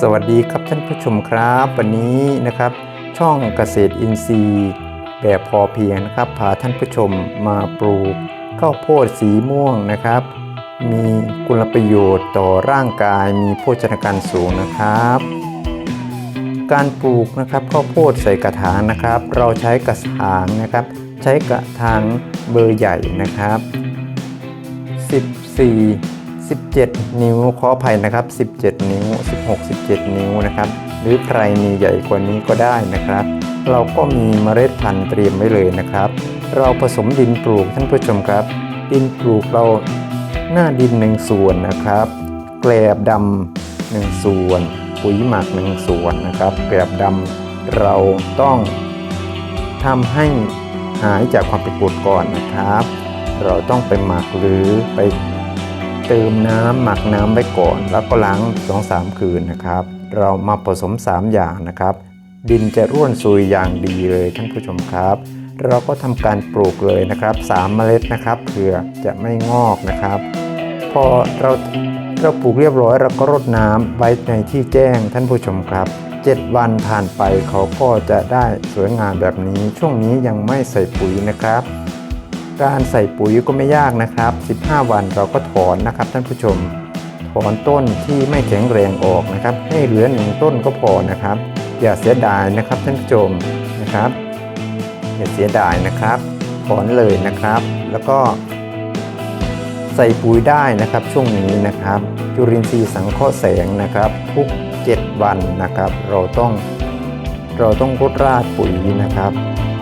สวัสดีครับท่านผู้ชมครับ วันนี้นะครับ ช่องเกษตรอินทรีย์ แบบพอเพียงนะครับพาท่านผู้ชมมาปลูกข้าวโพดสีม่วงนะครับ มีคุณประโยชน์ต่อร่างกายมีโภชนาการสูงนะครับ การปลูกนะครับข้าวโพดใส่กระถางนะครับ เราใช้กระถางนะครับ ใช้กระถางเบอร์ใหญ่นะครับ 14 17 นิ้วขออภัยนะครับ 17 นิ้ว 16 17 นิ้วนะครับ หรือใครมีใหญ่กว่านี้ก็ได้นะครับ เราก็มีเมล็ดพันธุ์เตรียมไว้เลยนะครับ เราผสมดินปลูกท่านผู้ชมครับ ดินปลูกเราหน้าดินหนึ่งส่วนนะครับ แกลบดำหนึ่งส่วน ปุ๋ยหมักหนึ่งส่วนนะครับ แกลบดำเราต้องทำให้หายจากความเป็นกรดก่อนนะครับ เราต้องไปหมักหรือไป เติมน้ำหมักน้ำไว้ก่อน แล้วก็ล้าง2-3 คืนนะครับ เรามาผสม 3 อย่างนะครับ ดินจะร่วนซุยอย่างดีเลยท่านผู้ชมครับ เราก็ทำการปลูกเลยนะครับ3เมล็ดนะครับเผื่อจะไม่งอกนะครับ พอเราเราปลูกเรียบร้อยเราก็รดน้ำไว้ในที่แจ้งท่านผู้ชมครับ7 วันผ่านไปเขาก็จะได้สวยงามแบบนี้ ช่วงนี้ยังไม่ใส่ปุ๋ยนะครับ การใส่ปุ๋ยก็ไม่ยากนะครับ 15 วันเราก็ถอนนะครับท่านผู้ชม ถอนต้นที่ไม่แข็งแรงออกนะครับ ให้เหลือหนึ่งต้นก็พอนะครับ อย่าเสียดายนะครับท่านผู้ชมนะครับ อย่าเสียดายนะครับ ถอนเลยนะครับ แล้วก็ใส่ปุ๋ยได้นะครับช่วงนี้นะครับ จุลินทรีย์สังเคราะห์แสงนะครับ ทุก 7 วันนะครับ เราต้องเราต้องรดราดปุ๋ยนะครับ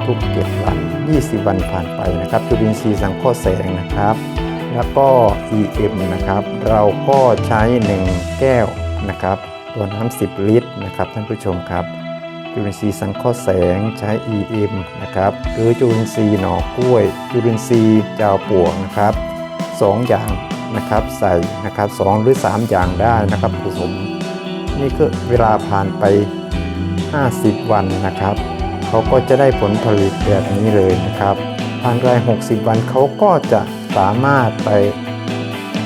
ทุก7วัน 20 วันผ่านไปนะครับจุลินทรีย์สังเคราะห์แสงนะครับ แล้วก็ EM นะครับ เราก็ใช้ 1 แก้วนะครับ ตัวน้ำ10 ลิตรนะครับท่านผู้ชมครับ จุลินทรีย์สังเคราะห์แสงใช้ EM นะครับหรือจุลินทรีย์หน่อกล้วย จุลินทรีย์จาวปวกนะครับสองอย่างนะครับใส่นะครับสองหรือ 3 อย่างได้นะครับผสมนี่ก็เวลาผ่านไป 50 วันนะครับ เขาก็จะได้ผลผลิตแบบนี้เลยนะครับผ่านไป60 วันเขาก็จะสามารถไป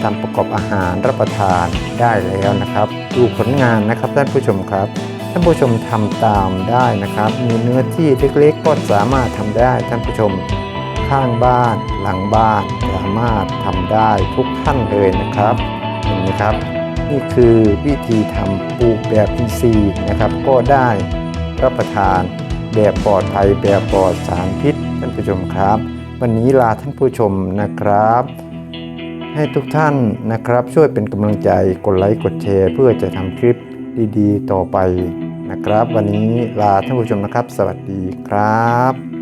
ทำประกอบอาหารรับประทานได้แล้วนะครับ ดูผลงานนะครับท่านผู้ชมครับท่านผู้ชมทำตามได้นะครับ มีเนื้อที่เล็กๆก็สามารถทำได้ท่านผู้ชมข้างบ้านหลังบ้านสามารถทำได้ทุกท่านเลยนะครับเห็นไหมครับ นี่คือวิธีทำปลูกแบบอินทรีย์นะครับ ก็ได้รับประทาน แบบปลอดภัยแบบปลอดสารพิษท่านผู้ชมครับ วันนี้ลาท่านผู้ชมนะครับ ให้ทุกท่านนะครับช่วยเป็นกำลังใจกดไลค์กดแชร์ เพื่อจะทำคลิปดีๆ ต่อไปนะครับ วันนี้ลาท่านผู้ชมนะครับ สวัสดีครับ